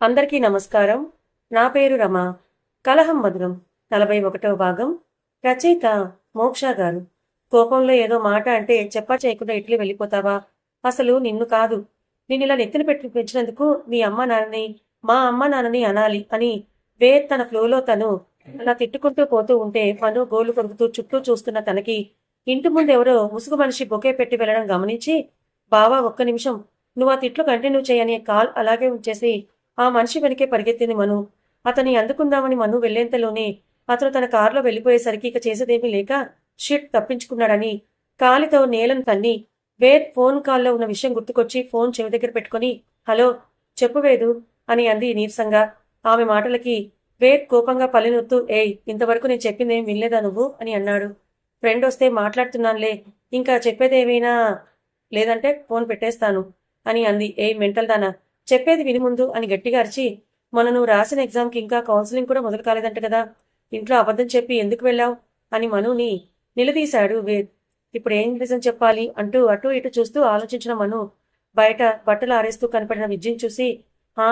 అందరికీ నమస్కారం. నా పేరు రమ. కలహం మధురం నలభై ఒకటవ భాగం. రచయిత మోక్ష గారు. కోపంలో ఏదో మాట అంటే చెప్పా చేయకుండా ఇట్లీ వెళ్ళిపోతావా? అసలు నిన్ను కాదు. నేను ఇలా నెత్తిన పెట్టి పెంచినందుకు మీ అమ్మ నాన్నని మా అమ్మ నాన్నని అనాలి అని వే తన ఫ్లోలో తను అలా తిట్టుకుంటూ పోతూ ఉంటే పను గోలు కొరుకుతూ చుట్టూ చూస్తున్న తనకి ఇంటి ముందు ఎవరో ముసుగు మనిషి బొకే పెట్టి వెళ్ళడం గమనించి బావా ఒక్క నిమిషం. నువ్వు ఆ తిట్లు కంటిన్యూ చేయని కాల్ అలాగే ఉంచేసి ఆ మనిషి వెనకే పరిగెత్తింది మను. అతని అందుకుందామని మను వెళ్ళేంతలోనే అతను తన కారులో వెళ్ళిపోయేసరికి ఇక చేసేదేమీ లేక షిట్ తప్పించుకున్నాడని కాలితో నేలను తన్ని వేద్ ఫోన్ కాల్లో ఉన్న విషయం గుర్తుకొచ్చి ఫోన్ చెవి దగ్గర పెట్టుకుని హలో చెప్పు వేదు అని అంది నీరసంగా. ఆమె మాటలకి వేద్ కోపంగా పల్లెనొత్తు ఏయ్ ఇంతవరకు నేను చెప్పిందేం వినలేదా నువ్వు? అని అన్నాడు. ఫ్రెండ్ వస్తే మాట్లాడుతున్నానులే ఇంకా చెప్పేదేమైనా లేదంటే ఫోన్ పెట్టేస్తాను అని అంది. ఏ మెంటల్ దానా? చెప్పేది విని ముందు అని గట్టిగా అరిచి మొన్న నువ్వు రాసిన ఎగ్జామ్కి ఇంకా కౌన్సిలింగ్ కూడా మొదలు కాలేదంట కదా ఇంట్లో అబద్ధం చెప్పి ఎందుకు వెళ్ళావు? అని మనుని నిలదీశాడు వేద్. ఇప్పుడు ఏం రీజన్ చెప్పాలి? అంటూ అటు ఇటు చూస్తూ ఆలోచించిన మను బయట బట్టలు ఆరేస్తూ కనపడిన విద్యను చూసి హా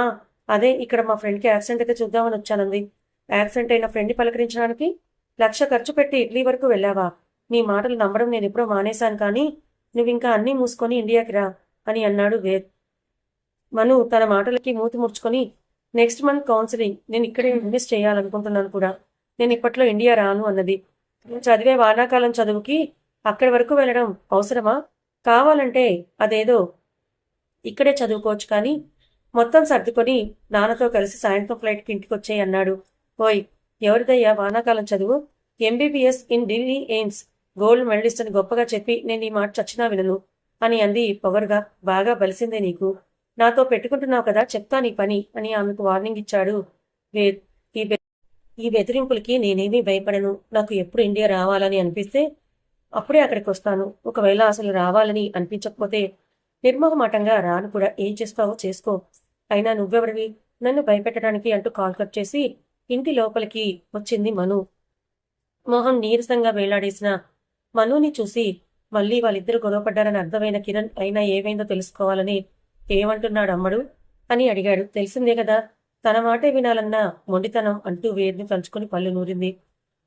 అదే ఇక్కడ మా ఫ్రెండ్కి యాక్సిడెంట్ అయితే చూద్దామని వచ్చానంది. యాక్సిడెంట్ అయిన ఫ్రెండ్ని పలకరించడానికి లక్ష ఖర్చు పెట్టి ఇడ్లీ వరకు వెళ్ళావా? నీ మాటలు నమ్మడం నేను ఎప్పుడో మానేశాను కానీ నువ్వు ఇంకా అన్నీ మూసుకొని ఇండియాకి రా అని అన్నాడు వేద్. మను తన మాటలకి మూతి ముడుచుకొని నెక్స్ట్ మంత్ కౌన్సిలింగ్. నేను ఇక్కడే ఇన్వెస్ట్ చేయాలనుకుంటున్నాను కూడా. నేను ఇప్పట్లో ఇండియా రాను అన్నది. చదివే వానాకాలం చదువుకి అక్కడి వరకు వెళ్ళడం అవసరమా? కావాలంటే అదేదో ఇక్కడే చదువుకోవచ్చు కానీ మొత్తం సర్దుకొని నాన్నతో కలిసి సాయంత్రం ఫ్లైట్కి ఇంటికి వచ్చేయి అన్నాడు. ఓయ్ ఎవరిదయ్యా వానాకాలం చదువు? MBBS in Delhi AIIMS. Gold medalist అని గొప్పగా చెప్పి నేను ఈ మాట చచ్చినా వినను అని అంది పొగరుగా బాగా బలిసిందే నీకు. నాతో పెట్టుకుంటున్నావు కదా చెప్తా నీ పని అని ఆమెకు వార్నింగ్ ఇచ్చాడు. ఈ ఈ బెదిరింపులకి నేనేమీ భయపడను. నాకు ఎప్పుడు ఇండియా రావాలని అనిపిస్తే అప్పుడే అక్కడికి వస్తాను. ఒకవేళ అసలు రావాలని అనిపించకపోతే నిర్మోహమాటంగా రాను కూడా ఏం చేస్తావో చేసుకో. అయినా నువ్వెవరివి నన్ను భయపెట్టడానికి అంటూ కాల్ కట్ చేసి ఇంటి లోపలికి వచ్చింది మను. మోహన్ నీరసంగా వేలాడేసిన మనుని చూసి మళ్ళీ వాళ్ళిద్దరు గొడవపడ్డారని అర్థమైన కిరణ్ అయినా ఏమైందో తెలుసుకోవాలని ఏమంటున్నాడు అమ్మడు అని అడిగాడు. తెలిసిందే కదా తన మాటే వినాలన్న మొండితనం అంటూ వేడిని తలుచుకుని పళ్ళు నూరింది.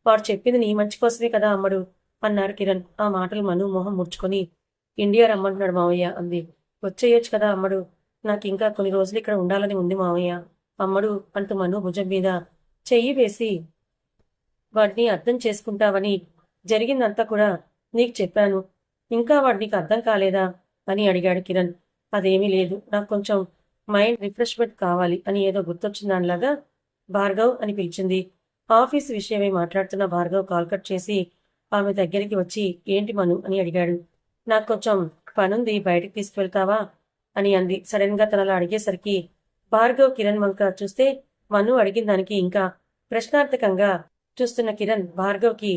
వాడు చెప్పింది నీ మంచి కోసమే కదా అమ్మడు అన్నారు కిరణ్. ఆ మాటలు మను మొహం ముడుచుకొని. ఇండియా రమ్మంటున్నాడు మావయ్య అంది. వచ్చేయొచ్చు కదా అమ్మడు నాకు ఇంకా కొన్ని రోజులు ఇక్కడ ఉండాలని ఉంది మావయ్య అమ్మడు అంటూ మను భుజం మీద. చెయ్యి వేసి వాడిని అర్థం చేసుకుంటావని జరిగిందంతా కూడా నీకు చెప్పాను. ఇంకా వాడు నీకు అర్థం కాలేదా? అని అడిగాడు కిరణ్. అదేమీ లేదు. నాకు కొంచెం మైండ్ రిఫ్రెష్మెంట్ కావాలి అని ఏదో గుర్తొచ్చిన దానిలాగా భార్గవ్ అని పిలిచింది. ఆఫీస్ విషయమై మాట్లాడుతున్న భార్గవ్ కాల్ కట్ చేసి ఆమె దగ్గరికి వచ్చి ఏంటి మను? అని అడిగాడు. నాకు కొంచెం పనుంది బయటికి తీసుకువెళ్తావా అని అంది. సడన్గా తనలా అడిగేసరికి భార్గవ్ కిరణ్ వంక చూస్తే మను అడిగిన దానికి ఇంకా ప్రశ్నార్థకంగా చూస్తున్న కిరణ్ భార్గవ్కి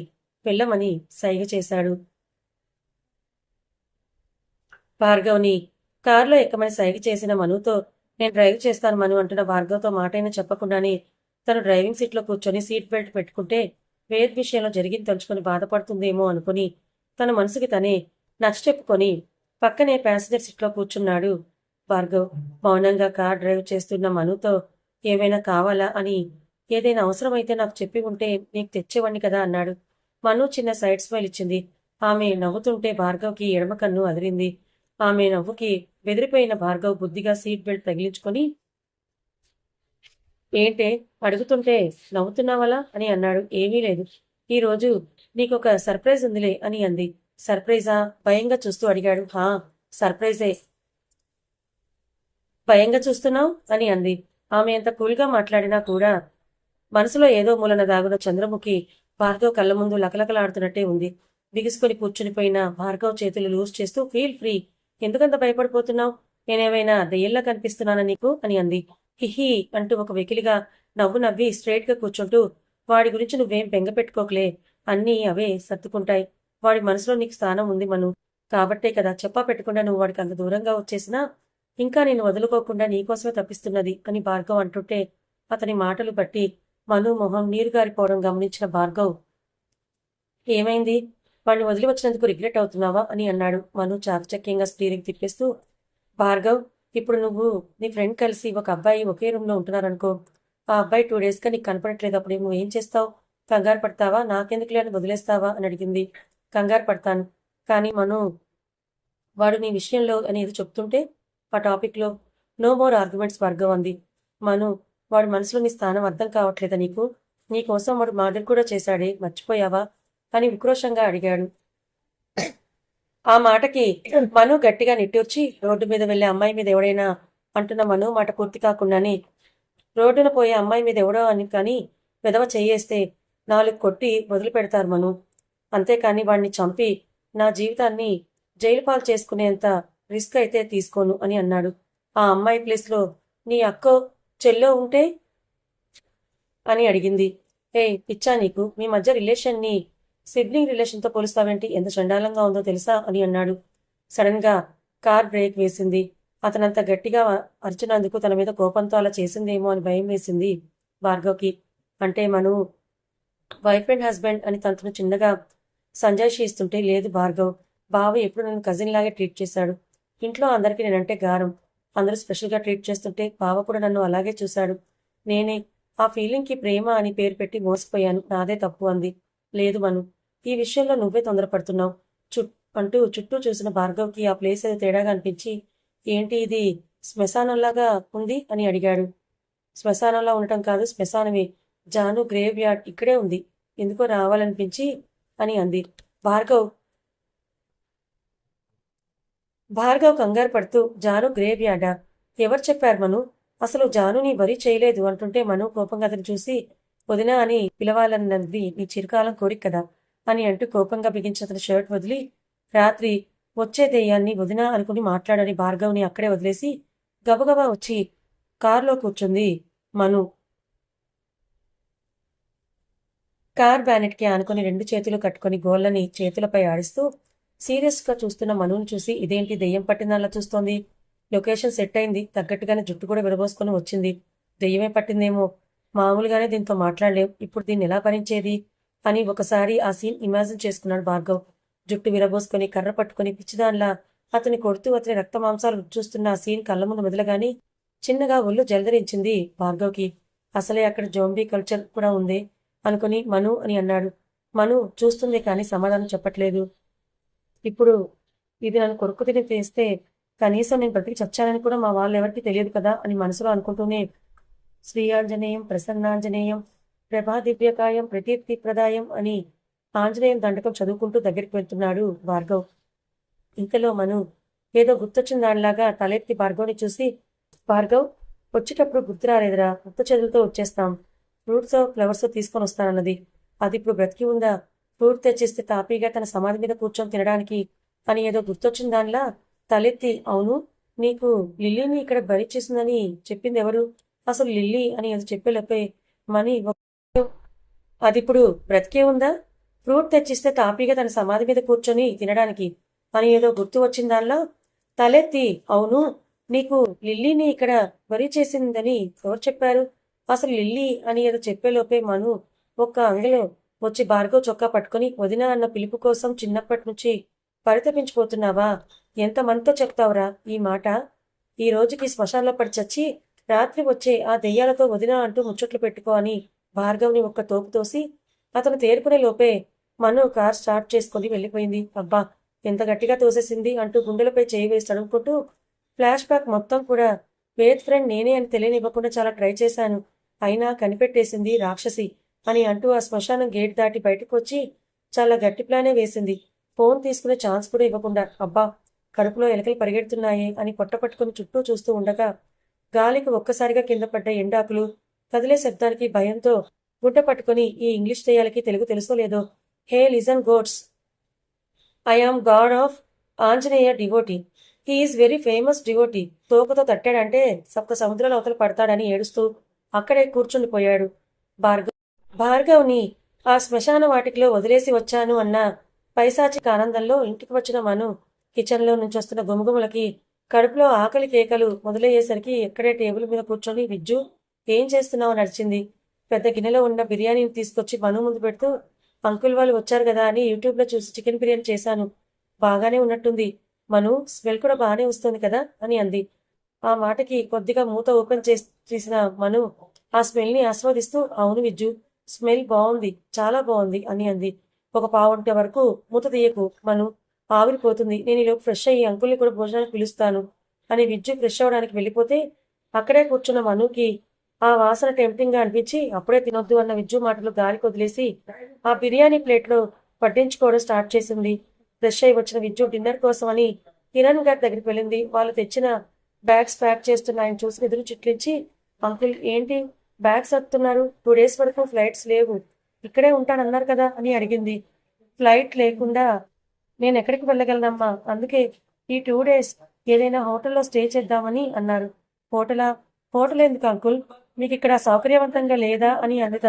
వెళ్ళమని సైగ చేశాడు. భార్గవ్ని కారులో ఎక్కమని సైగ చేసిన మనుతో నేను డ్రైవ్ చేస్తాను మను అంటున్న భార్గవ్తో మాటైనా చెప్పకుండానే తను డ్రైవింగ్ సీట్లో కూర్చొని సీట్ బెల్ట్ పెట్టుకుంటే వేద్ విషయంలో జరిగింది తలుచుకొని బాధపడుతుందేమో అనుకుని తన మనసుకి తనే నచ్చ చెప్పుకొని పక్కనే ప్యాసింజర్ సీట్లో కూర్చున్నాడు. భార్గవ్ మౌనంగా కార్ డ్రైవ్ చేస్తున్న మనుతో ఏమైనా కావాలా? అని ఏదైనా అవసరమైతే నాకు చెప్పి ఉంటే నీకు తెచ్చేవాణ్ణి కదా అన్నాడు. మను చిన్న సైడ్ స్మైల్ ఇచ్చింది. ఆమె నవ్వుతుంటే భార్గవ్కి ఎడమ కన్ను అదిరింది. ఆమె నవ్వుకి బెదిరిపోయిన భార్గవ్ బుద్ధిగా సీట్ బెల్ట్ తగిలించుకొని ఏంటే అడుగుతుంటే నవ్వుతున్నావలా? అని అన్నాడు. ఏమీ లేదు. ఈరోజు నీకొక సర్ప్రైజ్ ఉందిలే అని అంది. సర్ప్రైజా భయంగా చూస్తూ అడిగాడు. హా సర్ప్రైజే భయంగా చూస్తున్నావు? అని అంది. ఆమె ఎంత కూల్గా మాట్లాడినా కూడా మనసులో ఏదో మూలన దాగున చంద్రముఖి భార్గవ్ కళ్ళ ముందు లకలకలాడుతున్నట్టే ఉంది. బిగుసుకొని కూర్చునిపోయిన భార్గవ్ చేతులు లూజ్ చేస్తూ ఫీల్ ఫ్రీ ఎందుకంత భయపడిపోతున్నావు? నేనేమైనా దెయ్యంలా కనిపిస్తున్నానా నీకు? అని అంది. హిహి అంటూ ఒక వెకిలిగా నవ్వు నవ్వి స్ట్రైట్గా కూర్చుంటూ వాడి గురించి నువ్వేం బెంగ పెట్టుకోకలే. అన్నీ అవే సర్దుకుంటాయి. వాడి మనసులో నీకు స్థానం ఉంది మను. కాబట్టే కదా చెప్పా పెట్టకుండా నువ్వు వాడికి అంత దూరంగా వచ్చేసినా ఇంకా నేను వదులుకోకుండా నీకోసమే తప్పిస్తున్నది అని భార్గవ్ అంటుంటే అతని మాటలు బట్టి మను మొహం నీరుగారిపోవడం గమనించిన భార్గవ్ ఏమైంది? వాడిని వదిలి వచ్చినందుకు రిగ్రెట్ అవుతున్నావా అని అన్నాడు మను చాకచక్యంగా స్టీరింగ్ తిప్పేస్తూ. భార్గవ్ ఇప్పుడు నువ్వు నీ ఫ్రెండ్ కలిసి ఒక అబ్బాయి ఒకే రూమ్లో ఉంటున్నారనుకో ఆ అబ్బాయి టూ డేస్గా నీకు కనపడట్లేదు అప్పుడు నువ్వు ఏం చేస్తావు? కంగారు పడతావా? నాకెందుకు లేని వదిలేస్తావా? అని అడిగింది. కంగారు పడతాను కానీ మను వాడు నీ విషయంలో అనేది చెప్తుంటే ఆ టాపిక్లో నో మోర్ ఆర్గ్యుమెంట్స్ భార్గవ్ అంది. మను వాడి మనసులో నీ స్థానం అర్థం కావట్లేదా నీకు? నీ కోసం వాడు మర్డర్ కూడా చేశాడే మర్చిపోయావా? అని ఉక్రోషంగా అడిగాడు. ఆ మాటకి మను గట్టిగా నిట్టూర్చి రోడ్డు మీద వెళ్ళే అమ్మాయి మీద ఎవడైనా అంటున్న మను మాట పూర్తి కాకుండానే రోడ్డున పోయే అమ్మాయి మీద ఎవడో అని కానీ విధవ చేయేస్తే నాలుగు కొట్టి వదిలి పెడతారు మను. అంతేకాని వాడిని చంపి నా జీవితాన్ని జైలు పాలు చేసుకునేంత రిస్క్ అయితే తీసుకోను అని అన్నాడు. ఆ అమ్మాయి ప్లేస్లో నీ అక్కో చెల్లో ఉంటే అని అడిగింది. ఏ పిచ్చా నీకు మీ మధ్య రిలేషన్ని సిబ్లింగ్ రిలేషన్తో పోలుస్తావేంటి? ఎంత చండాలంగా ఉందో తెలుసా? అని అన్నాడు. సడన్గా కార్ బ్రేక్ వేసింది. అతనంత గట్టిగా అరిచినందుకు తన మీద కోపంతో అలా చేసిందేమో అని భయం వేసింది భార్గవ్కి. అంటే మను వైఫ్ అండ్ హస్బెండ్ అని తనతో చిన్నగా సంజాయిషి ఇస్తుంటే లేదు భార్గవ్. బావ ఎప్పుడు నన్ను కజిన్ లాగే ట్రీట్ చేశాడు. ఇంట్లో అందరికీ నేనంటే గారం. అందరూ స్పెషల్గా ట్రీట్ చేస్తుంటే బావ కూడా నన్ను అలాగే చూశాడు. నేనే ఆ ఫీలింగ్కి ప్రేమ అని పేరు పెట్టి మోసపోయాను. నాదే తప్పు అంది. లేదు మను ఈ విషయంలో నువ్వే తొందరపడుతున్నావు. చుట్ అంటూ చుట్టూ చూసిన భార్గవ్కి ఆ ప్లేస్ ఏదో తేడాగా అనిపించి ఏంటి ఇది శ్మశానంలాగా ఉంది? అని అడిగాడు. శ్మశానంలో ఉండటం కాదు శ్మశానమే. జాను గ్రేవ్ యార్డ్ ఇక్కడే ఉంది. ఎందుకో రావాలనిపించి అని అంది. భార్గవ్ భార్గవ్ కంగారు పడుతూ జాను గ్రేవ్ యార్డా? ఎవరు చెప్పారు మను? అసలు జానుని బరి చేయలేదు అంటుంటే మను కోపంగా అతను చూసి వదినా అని పిలవాలన్నది నీ చిరకాలం కోరిక కదా. అని అంటూ కోపంగా బిగించిన అతని షర్ట్ వదిలి రాత్రి వచ్చే దెయ్యాన్ని వదినా అనుకుని మాట్లాడని భార్గవ్ని అక్కడే వదిలేసి గబగబా వచ్చి కారులో కూర్చుంది మను. కార్ బ్యానెట్కి ఆనుకొని రెండు చేతులు కట్టుకొని గోళ్ళని చేతులపై ఆడిస్తూ సీరియస్గా చూస్తున్న మనుని చూసి ఇదేంటి దెయ్యం పట్టిందలా చూస్తోంది? లొకేషన్ సెట్ అయింది తగ్గట్టుగానే జుట్టు కూడా విడబోసుకొని వచ్చింది. దెయ్యమే పట్టిందేమో? మామూలుగానే దీంతో మాట్లాడలేం. ఇప్పుడు దీన్ని ఎలా భరించేది? అని ఒకసారి ఆ సీన్ ఇమాజిన్ చేసుకున్నాడు భార్గవ్. జుట్టు విరబోసుకొని కర్ర పట్టుకుని పిచ్చిదానిలా అతని కొడుతూ అతని రక్త మాంసాలు చూస్తున్న ఆ సీన్ కళ్ళ ముందు మెదలగాని చిన్నగా ఒళ్ళు జలధరించింది భార్గవ్కి. అసలే అక్కడ జోంబీ కల్చర్ కూడా ఉంది అనుకుని మను అని అన్నాడు. మను చూస్తుంది కానీ సమాధానం చెప్పట్లేదు. ఇప్పుడు ఇది నన్ను కొరుకు తిని తీస్తే కనీసం నేను బ్రతికి చచ్చానని కూడా మా వాళ్ళు ఎవరికి తెలియదు కదా అని మనసులో అనుకుంటూనే శ్రీయాంజనేయం ప్రసన్నాంజనేయం ప్రభాదివ్యకాయం ప్రదాయం అని ఆంజనేయం దండకం చదువుకుంటూ దగ్గరికి వెళ్తున్నాడు భార్గవ్. ఇంతలో మను ఏదో గుర్తొచ్చిన దానిలాగా తలెత్తి భార్గవ్ని చూసి భార్గవ్ వచ్చేటప్పుడు గుర్తు రాలేదురా గుర్త చెదులతో వచ్చేస్తాం. ఫ్రూట్స్ ఫ్లవర్స్ తీసుకొని వస్తానన్నది. అది ఇప్పుడు బ్రతికి ఉందా? ఫ్రూట్ తెచ్చిస్తే తాపీగా తన సమాధి మీద కూర్చొని తినడానికి అని ఏదో గుర్తొచ్చిన దానిలా తలెత్తి అవును నీకు లిల్లీని ఇక్కడ బరి చేసిందని చెప్పింది ఎవరు? అసలు లిల్లీ అని అది చెప్పేలోపే మనీ అది ఇప్పుడు బ్రతికే ఉందా? ఫ్రూట్ తెచ్చిస్తే తాపీగా తన సమాధి మీద కూర్చొని తినడానికి. అని ఏదో గుర్తు వచ్చిన దానిలో తలెత్తి అవును నీకు లిల్లీని ఇక్కడ బరి చేసిందని ఎవరు చెప్పారు? అసలు లిల్లీ అని ఏదో చెప్పేలోపే మను ఒక్క అంగలో వచ్చి భార్గవ్ చొక్కా పట్టుకుని వదిన అన్న పిలుపు కోసం చిన్నప్పటి నుంచి పరితపించిపోతున్నావా ఎంతమందితో చెప్తావురా ఈ మాట? ఈ రోజుకి శ్మశానంలో పడి చచ్చి రాత్రి వచ్చే ఆ దెయ్యాలతో వదిన అంటూ ముచ్చట్లు పెట్టుకో అని భార్గవ్ని ఒక్క తోపు తోసి అతను తేరుకునే లోపే మను కార్ స్టార్ట్ చేసుకుని వెళ్ళిపోయింది. అబ్బా ఎంత గట్టిగా తోసేసింది అంటూ గుండెలపై చేయి వేసి తడుముకుంటూ ఫ్లాష్ బ్యాక్ మొత్తం కూడా వేద్ ఫ్రెండ్ నేనే అని తెలియనివ్వకుండా చాలా ట్రై చేశాను. అయినా కనిపెట్టేసింది రాక్షసి అని అంటూ ఆ శ్మశానం గేట్ దాటి బయటకు వచ్చి చాలా గట్టి ప్లానే వేసింది. ఫోన్ తీసుకునే ఛాన్స్ కూడా ఇవ్వకుండా అబ్బా కడుపులో ఎలకలు పరిగెడుతున్నాయే అని పొట్ట పట్టుకుని చుట్టూ చూస్తూ ఉండగా గాలికి ఒక్కసారిగా కింద పడ్డ ఎండాకులు కదిలే శబ్దానికి భయంతో గుడ్డ పట్టుకుని ఈ ఇంగ్లీష్ దెయ్యాలకి తెలుగు తెలుసో లేదో? Hey listen gods. I am god of Anjaneya devotee. Is very famous devotee. తోకతో తట్టాడంటే సప్త సముద్రాల అవతల పడతాడని ఏడుస్తూ అక్కడే కూర్చుండిపోయాడు భార్గవ్ భార్గవ్ని ఆ శ్మశాన వాటికిలో వదిలేసి వచ్చాను అన్న పైశాచిక ఆనందంలో ఇంటికి వచ్చిన మను కిచెన్లో నుంచి వస్తున్న గుమగుమలకి కడుపులో ఆకలి కేకలు మొదలయ్యేసరికి ఎక్కడే టేబుల్ మీద కూర్చొని విజ్జు ఏం చేస్తున్నావు నడిచింది? పెద్ద గిన్నెలో ఉన్న బిర్యానీని తీసుకొచ్చి మను ముందు పెడుతూ అంకుల్ వాళ్ళు వచ్చారు కదా అని యూట్యూబ్లో చూసి చికెన్ బిర్యానీ చేశాను. బాగానే ఉన్నట్టుంది. మను స్మెల్ కూడా బాగానే వస్తుంది కదా అని అంది. ఆ మాటకి కొద్దిగా మూత ఓపెన్ చేసి చేసిన మను ఆ స్మెల్ని ఆస్వాదిస్తూ అవును విజ్జు స్మెల్ బాగుంది చాలా బాగుంది అని అంది. ఒక పావుంట వరకు మూత తీయకు మను. ఆవిరిపోతుంది. నేను ఈలోపు ఫ్రెష్ అయ్యి అంకుల్ని కూడా భోజనానికి పిలుస్తాను అని విజ్జు ఫ్రెష్ అవ్వడానికి వెళ్ళిపోతే అక్కడే కూర్చున్న మనుకి ఆ వాసన టెంప్టింగ్గా అనిపించి అప్పుడే తినొద్దు అన్న విజ్జు మాటలు గాలికి వదిలేసి ఆ బిర్యానీ ప్లేట్లో పట్టించుకోవడం స్టార్ట్ చేసింది. ఫ్రెష్ అయి వచ్చిన విజ్జు డిన్నర్ కోసం అని కిరణ్ గారి దగ్గరికి వెళ్ళింది. వాళ్ళు తెచ్చిన బ్యాగ్స్ ప్యాక్ చేస్తున్న ఆయన చూసి ఎదురు చిట్లించి అంకుల్ ఏంటి బ్యాగ్స్ వస్తున్నారు టూ డేస్ వరకు ఫ్లైట్స్ లేవు. ఇక్కడే ఉంటానన్నారు కదా అని అడిగింది. ఫ్లైట్ లేకుండా నేను ఎక్కడికి వెళ్ళగలనమ్మా? అందుకే ఈ టూ డేస్ ఏదైనా హోటల్లో స్టే చేద్దామని అన్నారు. హోటలా? హోటల్ ఎందుకు అంకుల్? మీకు ఇక్కడ సౌకర్యవంతంగా లేదా అని అంది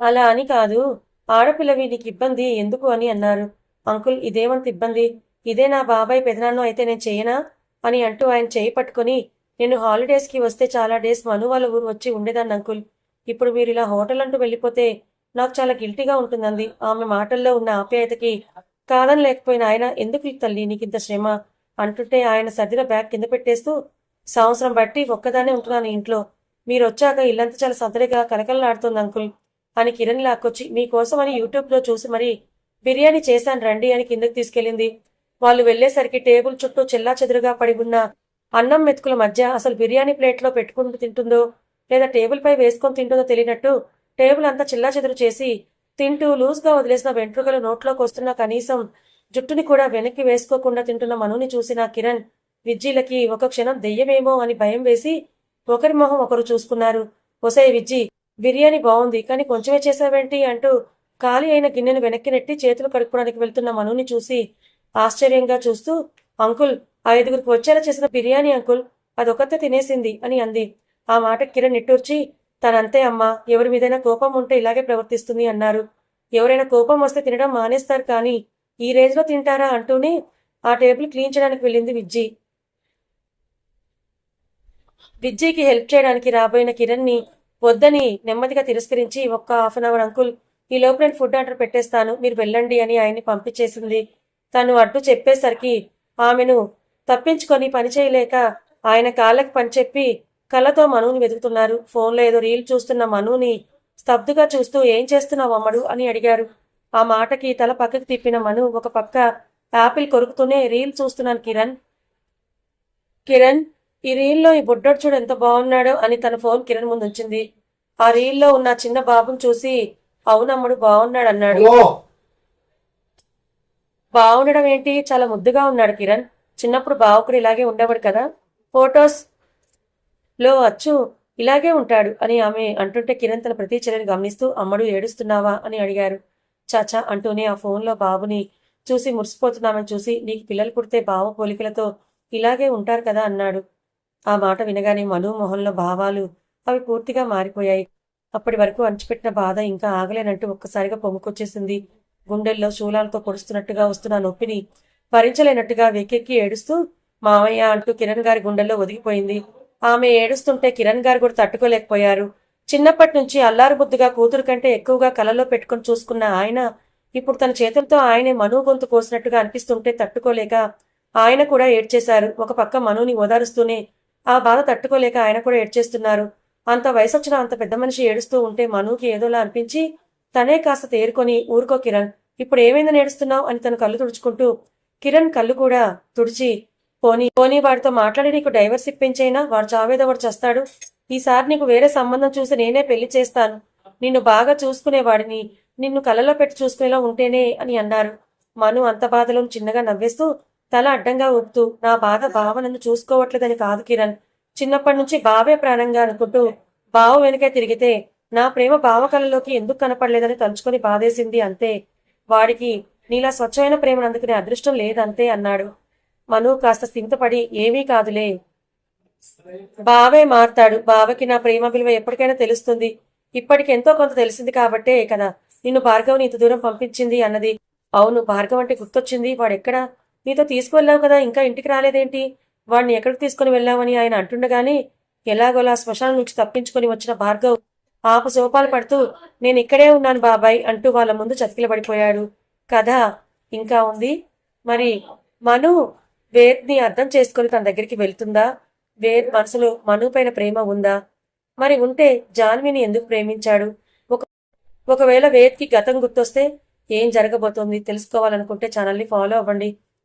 అలా అని కాదు. ఆడపిల్లవి నీకు ఇబ్బంది ఎందుకు అని అన్నారు. అంకుల్ ఇదేమంత ఇబ్బంది? ఇదే నా బాబాయ్ పెదనాన్న అయితే నేను చేయనా? అని అంటూ ఆయన చేయి పట్టుకొని నేను హాలిడేస్కి వస్తే చాలా డేస్ మను వాళ్ళ ఊరు వచ్చి ఉండేదాన్ని అంకుల్. ఇప్పుడు మీరు ఇలా హోటల్ అంటూ వెళ్ళిపోతే నాకు చాలా గిల్టీగా ఉంటుందండి ఆమె మాటల్లో ఉన్న ఆప్యాయతకి కాదని లేకపోయిన ఆయన ఎందుకు తల్లి నీకు ఇంత శ్రమ? అంటుంటే ఆయన సర్దిన బ్యాగ్ కింద పెట్టేస్తూ సంవత్సరం బట్టి ఒక్కదానే ఉంటున్నాను ఇంట్లో. మీరు వచ్చాక ఇల్లంతా చాలా సందడిగా కలకలలాడుతుంది అంకుల్. అని కిరణ్ లాక్కొచ్చి మీకోసం అని యూట్యూబ్లో చూసి మరి బిర్యానీ చేశాను రండి అని కిందకి తీసుకెళ్ళింది. వాళ్ళు వెళ్ళేసరికి టేబుల్ చుట్టూ చెల్లా చెదురుగా పడి ఉన్న అన్నం మెతుకుల మధ్య అసలు బిర్యానీ ప్లేట్లో పెట్టుకుని తింటుందో లేదా టేబుల్ పై వేసుకొని తింటుందో తెలియనట్టు టేబుల్ అంతా చిల్లా చెదురు చేసి తింటూ లూజ్గా వదిలేసిన వెంట్రుకలు నోట్లోకి వస్తున్న కనీసం జుట్టుని కూడా వెనక్కి వేసుకోకుండా తింటున్న మనుని చూసిన కిరణ్ విజ్జీలకి ఒక క్షణం దెయ్యమేమో అని భయం వేసి ఒకరి మొహం ఒకరు చూసుకున్నారు. ఒసే విజ్జి బిర్యానీ బాగుంది కానీ కొంచెమే చేసావేంటి అంటూ ఖాళీ అయిన గిన్నెను వెనక్కి నెట్టి చేతులు కడుక్కోవడానికి వెళ్తున్న మనుని చూసి ఆశ్చర్యంగా చూస్తూ అంకుల్ ఐదుగురికి వచ్చేలా చేసిన బిర్యానీ అంకుల్ అదొకతే తినేసింది అని అంది. ఆ మాట కిరణ్ నిట్టూర్చి తనంతే అమ్మా ఎవరి మీదైనా కోపం ఉంటే ఇలాగే ప్రవర్తిస్తుంది అన్నారు. ఎవరైనా కోపం వస్తే తినడం మానేస్తారు కానీ ఈ రేజ్లో తింటారా అంటూనే ఆ టేబుల్ క్లీన్ చేయడానికి వెళ్ళింది విజ్జి. విజయ్కి హెల్ప్ చేయడానికి రాబోయిన కిరణ్ని వద్దని నెమ్మదిగా తిరస్కరించి ఒక్క హాఫ్ అన్ అవర్ అంకుల్ ఈ లోపు నేను ఫుడ్ ఆర్డర్ పెట్టేస్తాను మీరు వెళ్ళండి అని ఆయన్ని పంపించేసింది. తను అడ్డు చెప్పేసరికి ఆమెను తప్పించుకొని పని చేయలేక ఆయన కాళ్ళకి పని చెప్పి కళ్ళతో మనువుని వెతుకుతున్నారు. ఫోన్లో ఏదో రీల్ చూస్తున్న మనుని స్తబ్దుగా చూస్తూ ఏం చేస్తున్నావు అమ్మడు? అని అడిగారు. ఆ మాటకి తల పక్కకి తిప్పిన మను ఒక పక్క యాపిల్ కొరుకుతూనే రీల్ చూస్తున్నాను కిరణ్. కిరణ్ ఈ రీల్లో ఈ బుడ్డోడు చూడు ఎంత బాగున్నాడో అని తన ఫోన్ కిరణ్ ముందు ఉంచింది ఆ రీల్లో ఉన్న చిన్న బాబుని చూసి అవునమ్ముడు బాగున్నాడు అన్నాడు. బాగుండడం ఏంటి? చాలా ముద్దుగా ఉన్నాడు కిరణ్. చిన్నప్పుడు బావ కూడా ఇలాగే ఉండేవాడు కదా. ఫొటోస్లో అచ్చు ఇలాగే ఉంటాడు అని ఆమె అంటుంటే కిరణ్ తన ప్రతి చర్యను గమనిస్తూ అమ్మడు ఏడుస్తున్నావా అని అడిగారు. చాచా అంటూనే ఆ ఫోన్లో బాబుని చూసి మురిసిపోతున్నామని చూసి నీకు పిల్లలు పుడితే బావ పోలికలతో ఇలాగే ఉంటారు కదా అన్నాడు. ఆ మాట వినగానే మను మొహంలో భావాలు అవి పూర్తిగా మారిపోయాయి. అప్పటి వరకు అంచిపెట్టిన బాధ ఇంకా ఆగలేనంటూ ఒక్కసారిగా పొంగుకొచ్చేసింది. గుండెల్లో శూలాలతో పొడుస్తున్నట్టుగా వస్తున్న నొప్పిని భరించలేనట్టుగా వెక్కెక్కి ఏడుస్తూ మావయ్య అంటూ కిరణ్ గారి గుండెల్లో ఒదిగిపోయింది. ఆమె ఏడుస్తుంటే కిరణ్ గారు కూడా తట్టుకోలేకపోయారు. చిన్నప్పటి నుంచి అల్లారు బుద్దుగా కూతురు కంటే ఎక్కువగా కలలో పెట్టుకుని చూసుకున్న ఆయన ఇప్పుడు తన చేతులతో ఆయనే మనువు గొంతు కోసినట్టుగా అనిపిస్తుంటే తట్టుకోలేక ఆయన కూడా ఏడ్చేశారు. ఒక పక్క మనుని ఓదారుస్తూనే ఆ బాధ తట్టుకోలేక ఆయన కూడా ఏడ్చేస్తున్నారు. అంత వయసొచ్చిన అంత పెద్ద మనిషి ఏడుస్తూ ఉంటే మనుకి ఏదోలా అనిపించి తనే కాస్త తేరుకొని ఊరుకో కిరణ్ ఇప్పుడు ఏమైందని ఏడుస్తున్నావు అని తన కళ్ళు తుడుచుకుంటూ కిరణ్ కళ్ళు కూడా తుడిచి పోనీ పోనీ వాడితో మాట్లాడి నీకు డైవర్స్ ఇప్పించైనా? వాడు చావేదో వాడు చేస్తాడు. ఈసారి నీకు వేరే సంబంధం చూసి నేనే పెళ్ళి చేస్తాను. నిన్ను బాగా చూసుకునేవాడిని నిన్ను కలలో పెట్టి చూసుకునేలా ఉంటేనే అని అన్నారు. మను అంత బాధలో చిన్నగా నవ్వేస్తూ తల అడ్డంగా ఊపుతూ నా బాధ బావ నన్ను చూసుకోవట్లేదని కాదు కిరణ్. చిన్నప్పటి నుంచి బావే ప్రాణంగా అనుకుంటూ బావ వెనుకే తిరిగితే నా ప్రేమ బావ ఎందుకు కనపడలేదని తలుచుకొని బాధేసింది అంతే. వాడికి నీలా స్వచ్ఛమైన ప్రేమను అందుకునే అదృష్టం లేదంతే అన్నాడు. మను కాస్త స్థింతపడి ఏమీ కాదులే. బావే మారతాడు. బావకి నా ప్రేమ విలువ ఎప్పటికైనా తెలుస్తుంది. ఇప్పటికి ఎంతో కొంత తెలిసింది కాబట్టే కదా నిన్ను భార్గవ్ని ఇంత దూరం పంపించింది అన్నది. అవును భార్గవ్ అంటే గుర్తొచ్చింది. వాడెక్కడా? నీతో తీసుకువెళ్ళావు కదా ఇంకా ఇంటికి రాలేదేంటి? వాడిని ఎక్కడికి తీసుకుని వెళ్ళావని ఆయన అంటుండగానే ఎలాగోలా శ్మశానం నుంచి తప్పించుకొని వచ్చిన భార్గవ్ ఆపు సోపాలు పడుతూ నేను ఇక్కడే ఉన్నాను బాబాయ్ అంటూ వాళ్ళ ముందు చతికిలబడిపోయాడు కథ ఇంకా ఉంది? మరి మను వేద్ని అర్థం చేసుకొని తన దగ్గరికి వెళ్తుందా? వేద్ మనసులో మను పైన ప్రేమ ఉందా? మరి ఉంటే జాన్విని ఎందుకు ప్రేమించాడు? ఒక ఒకవేళ వేద్కి గతం గుర్తొస్తే ఏం జరగబోతోంది? తెలుసుకోవాలనుకుంటే ఛానల్ని ఫాలో అవ్వండి.